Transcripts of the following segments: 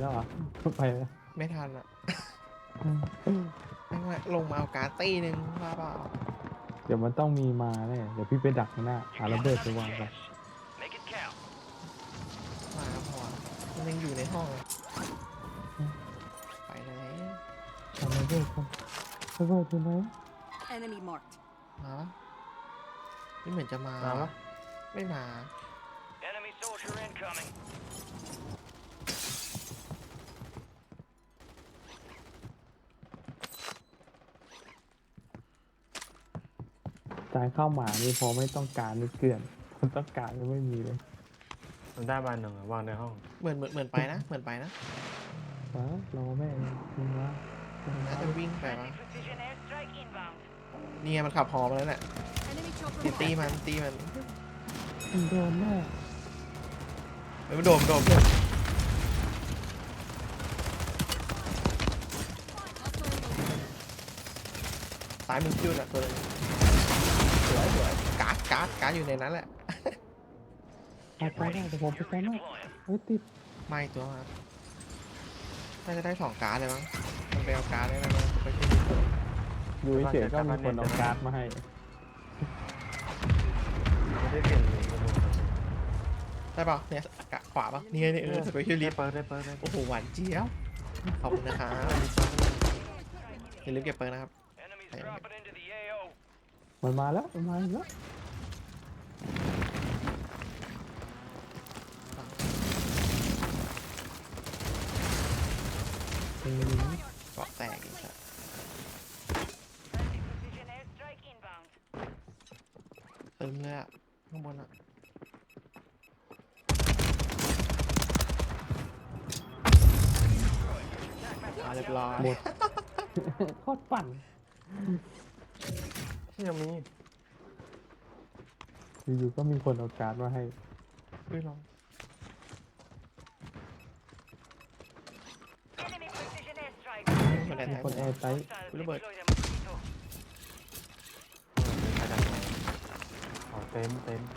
แล้วเหรอไปแล้วไม่ทันอะไม่ไม่ลงมาเอาการ์ดตีหนึ่งมาเปล่าเดี๋ยวมันต้องมีมาแน่เดี๋ยวพี่ไปดักข้างหน้าหาระเบิดไปวางกัน Make it count. มาพอมันยังอยู่ในห้องอะไปไหนหาระเบิดกันระเบิดอยู่ไหน Enemy marked. มาปะนี่เหมือนจะมามาปะ ไม่มา Enemy soldier incoming. จ่ายเข้าหมานี่พอไม่ต้องการนี่เกลื่อนคนต้องการก็ไม่มีเลยมันได้บานหนึ่งอะวางในห้องเหมือนเหมือนเหมือนไปนะ เหมือนไปนะวะรอแม่มึงวะน่าจะวิ่งไปวะ Precision airstrike inbound. นี่ไงมันขับหอมาแล้วน่ะ Enemy chopper ตีตี marked. มันตีมันมึงโดนแน่เฮ้ยมันโดมนโดมเนี่ย Hostile ซ้ายมึงคิวน่ะตัวนึงส วยสวยการ์ดการ์ดการ์ดอยู่ในนั้นแหละไปไปได้แต่ผมไปไปมาก Deploying. เฮ้ยติดไม่ตัวครับน่าจะได้สองการ์ดเลยมั้งมันไปเอาการ์ดได้แล้วนะไปช่วยดูตัวอยู่เฉยๆก็มีคนเอาการ์ดมาให้ไม่ได้เปลี่ยนเลยกระโดดได้ป่ะเนี่ยกะขวาป่ะนี่ไงนี่เออสเปเชียลิได้สต์เปิดได้เปิดได้โอ้โหหวานเจี๊ยบขอบคุณนะครับอย่าลืมเก็บเปิร์นะครับ Enemies Hey. dropping into the AO. มันมาแล้วมันมาแล้วเกาะแตกอีกครับ Friendly precision airstrike inbound. เติมเลยอะข้างบนอะมาเรียบร้อยหมดโคตรปั่น ที่ยังมีอยู่ๆก็มีคนเอาการ์ดมาให้อุ้ยลอง Enemy precision airstrike. คนแอนมีแทคนแอร์ไซต์ Hostiles Wilbur. deploy the mosquito. ใครดังไงอ๋อเต็นท์เต็นท์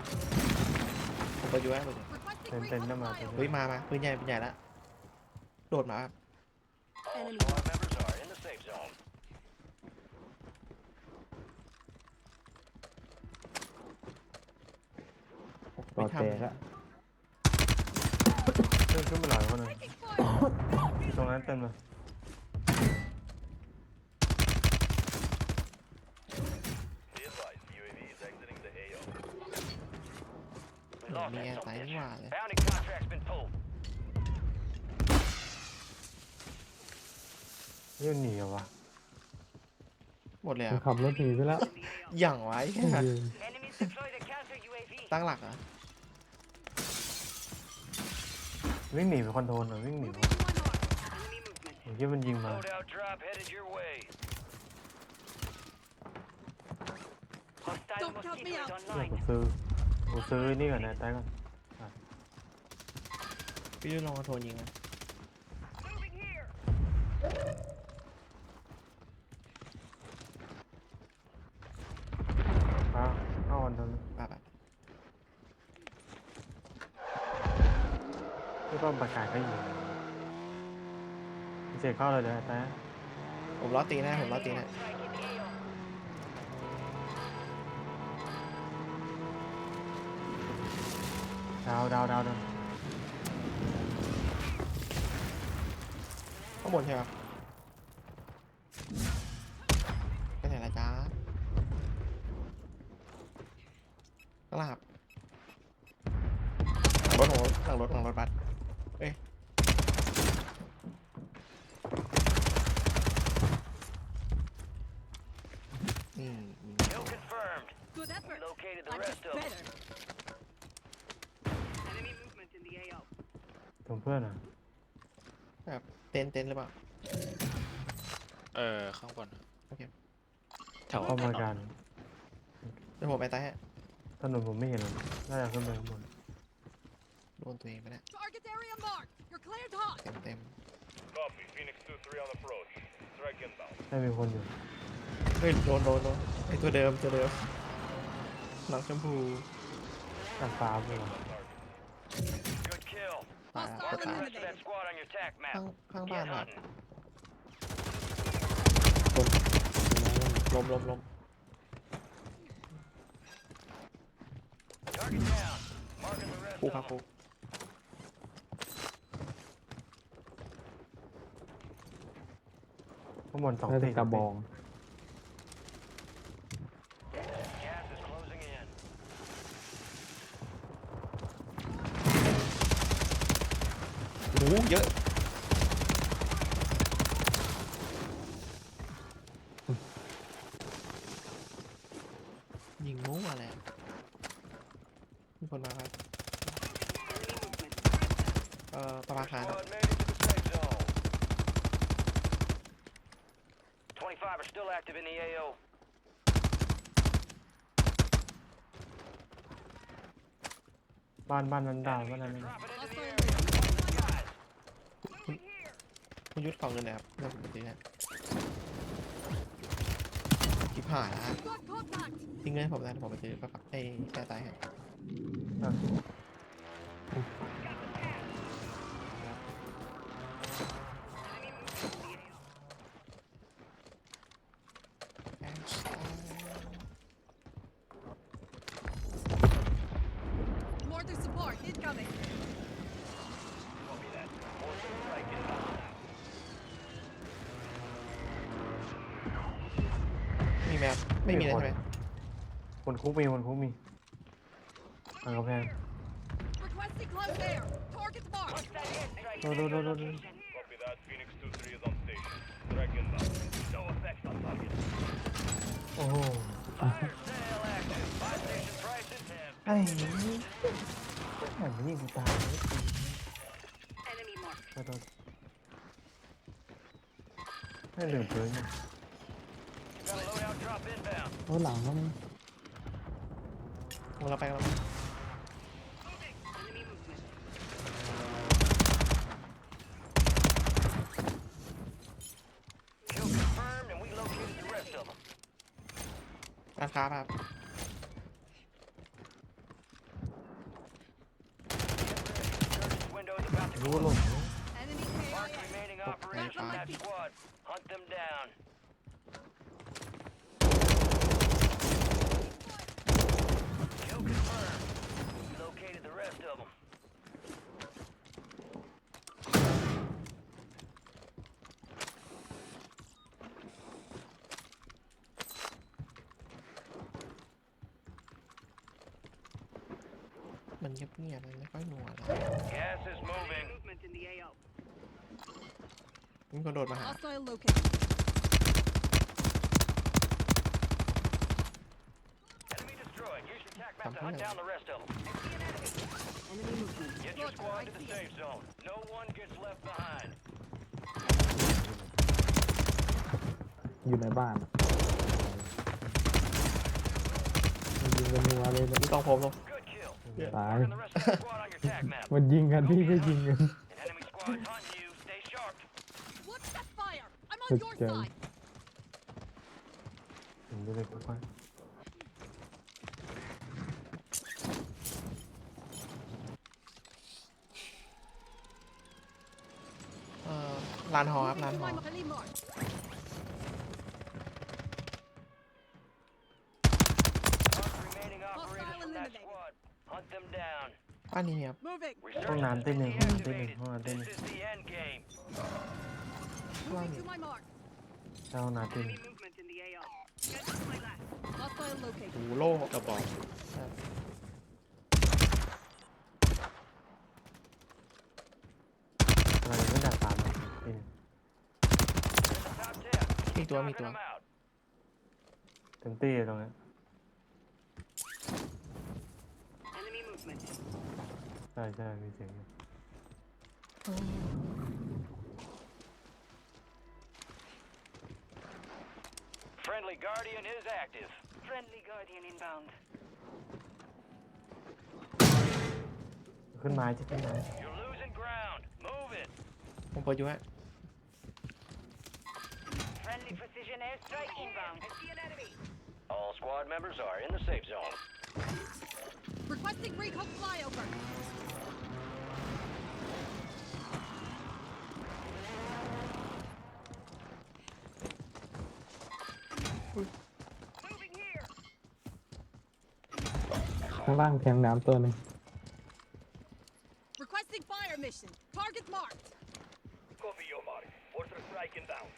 ผมไปอยู่แล้ Requesting เต็นท์เต็นท์ recon ได้มา flyover. เฮ้ยมามาปืนใหญ่ปืนใหญ่ละโดดมาครับ Enemy Squad members are in the safe zone. ต่อไม่แตทำกอะขึ้นขึ้นไปหลายคนเลย taking fire. ตรงนั้นเต็มเลย Be advised, UAV is exiting the AO. เออมีแอร์ไซต์นี่หว่าเลย Bounty contract's been pulled. นี่มันหนีเหรอวะหมดเลยมันอะขับรถหนีไปแล้ว อย่างไว้โอ้โห Enemies deploy the counter UAV. ตั้งหลักเหรอะ วิ่งหนีไปคอนโทรลเหรอวิ่งหนี Moving วะ to my mark. Enemy movement. ผมคิดมันยิงมา Loadout drop headed your way. Hostile Don't count me mosquito is out. เดี๋ยว online. ผมซื้อผมซื้อไอ้นี่ก่อนนะแต้ก่อนพี่ดูลองเอาโทนยิงนะ Moving here. อ้าวเข้าคอนโทรล ป่ะป่ะ แล้วก็ประกาศก็ยิงเสียเข้าเลยเดี๋ยวแต่ผมล้อตีหน้าผมล้อตีหน้า Strike in AO. ดาวดาวดาวดาวข้างบนใช่ไหมไปไหนละจ้าตลาบหลังรถโหหลังรถหลังรถบัสเอ้ย อืม Kill confirmed. Good effort. Located the I'm rest just of them. better. Enemy movement in the AO. ตรงเพื่อนอะแบบเต้นเต้นหรือเปล่า เออ ข้างบนโอเค แถวเข้ามากันเดี๋ยวผมไปตายฮะถนนผมไม่เห็นเลยน่าจะขึ้นไปข้างบนโดนตัวเองไปแล้ว Target area marked. You're cleared hot. เต็มเต็ม Copy. Phoenix 2-3 on approach. Strike inbound. ได้มีคนอยู่ เฮ้ยโดนโดนโดนไอตัวเดิมตัวเดิมหลังชมพูตัดฟ้าไปหรอ Good kill. ตายแล้ว Hostile ตาย The rest of that squad on your attack ข้าง map. ข้างบ้าน Get อะ hunting. คนล้มล้มล้ม Target down. Marking the rest กู of ครับ them. กูข้างบนสองน่าจะตีกระบอง Gas is closing in. โอ้โห เยอะ ยิงมั่วแหละมีคนมาครับ Enemy movement. เอ่อประภาคารครับ Squad made it to the safe zone. 25 are still active in the AO. บ้านบ้านนั้นดาวบ้านนั้น Dropping into the Hostile area. located. Guys, คุณยุทธของเงินนะครับน่าสนใจนะที่ผ่านแล้วฮะทิ้งเงินให้ผมนะเดี๋ยวผมไปซื้อกระเป๋าไอ้แก้ตายให้อะ ไหมครับไม่มีเลยใช่ไหมคนคุกมีคนคุกมีทางกำแพง Requesting close air. Target marked. Punch that airstrike No, in no, your no, no, no. location. Copy that. Phoenix 2-3 is on station. Strike inbound. No effect on target. โอ้โห Fire sale active. Buy station prices have ไอ้นี่แบบนี้กูตายเลย Enemy marked. ขอโทษให้เหลือเกิน got a loadout drop inbound. โอ้หลังก็มีลงเราไปกัน Enemy movement. Kill confirmed and we located the rest of them. ร้านค้าครับ Surgeon's window is about to รู้ close. หล่น Enemy Mark KIA. remaining Oh, operators from that thank you. squad. Hunt them down. Kill confirmed. We located the rest of them. มันเงียบๆมันไม่ค่อยนัวเลย Gas is moving. Movement in the AO. มีคนโดดมาหา Hostile located. Enemy destroyed. Use your tac map to Something hunt else. down the rest of them. Enemy movement. Get your Roger, squad I to the see it. safe zone. No one gets left behind. อยู่ในบ้านอะมันยิงกันนัวเลยนะมีกองผมลง Good kill. ตาย Marking the rest of that squad on your tac map. มันยิงกันพี่ก็ยิงกัน An enemy squad hunting you. Stay sharp. Watch that fire. I'm on Good your game. side. ถึงจะเลยคุกไปเอ่อลานหอครับลาน Moving ห to อ my Mali mark. Mark remaining operators Hostile from that eliminated. squad. Hunt them down. บ้านนี้มีครับ Moving. ห้องน้ำเต้นหนึ่งห้องน้ำเต้นหนึ่ง Deactivated. ห้องน้ำเต้นหนึ่ This ง is the end game. Moving to my mark. เจ้าห้องน้ำเต้นห Enemy นึ่ง movement in the AO. Get to my last. Hostile located. โอ้โหโล่กระบอกครับอะไรไม่ดักตามมาเต้น Top 10. มีตัวมีตัว Knocking them out. เต็มตี้ตรงนี้ Enemy movement. ใช่ใช่มีเสียงอยู่ Friendly Guardian is active. Friendly Guardian inbound. ขึ้นไม้จะขึ้นไม้ You're losing ground. Move it. ผมเปิดอยู่ฮะ Friendly precision airstrike inbound. I see an enemy. All squad members are in the safe zone. Requesting recon flyover. ข้างล่างแทงน้ำตัวหนึ่ง Requesting fire mission. Target marked. Copy your mark. Mortar strike inbound.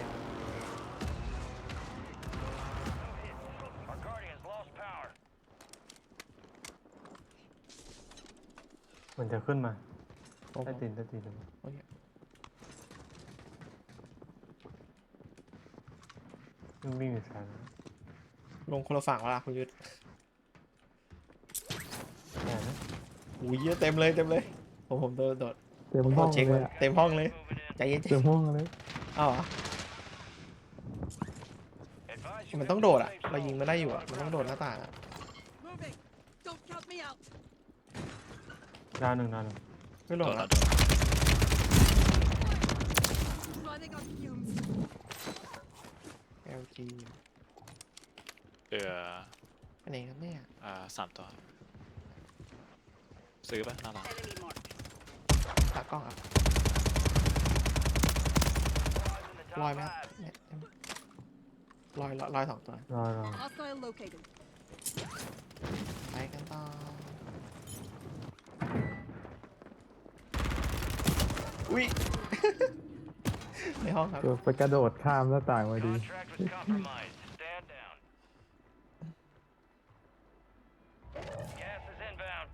Our มันจะขึ้นมาโอ้โห ใต้ตีนใต้ตีนลงมาโอเควิ่งวิ่งอยู่ซ้ายนะลงคนละฝั่งวะล่ะคุณยุทธแค่นะอุ้ยเยอะเต็มเลยเต็มเลยผมผมโดดโดดเต็มผมห้โดองดเช็คเลเลยยอะเต็มห้องเลย Moving in. ใจเย็นใจเต็มห้องเลยเอ้าวเหรอ Advise you มัน head ต้อง to โด the ดอะ safe เรา zone. ยิงไม่ได้อยู่อะมันต้องโดดหน้าต่างอะ Moving. Don't count me out. ดาวหนึ่งดาวหนึ่งไม่โดโดดดแล้แล้ววโดด Running on fumes. เอลจีเอืออันนี้ครับเนี่ยอ่าสามตัวซื้อปะน่ารัก Enemy marked. ตากล้องอะ Squads in the top ลอยไหมครับ five. เนี่ยลอยลอยลอยสองตัวรอรอ Hostile located. ไปกันต่อ อุ้ย ในห้องครับเกือบไปกระโดดข้ามหน้าต่างมาดี Contract was compromised. Stand down. Gas is inbound.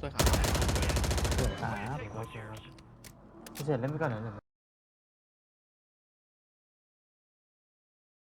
สวยครับเกิดขา Take what's yours. พี่เสร็จเล่นไปก่อนนะเดี๋ยว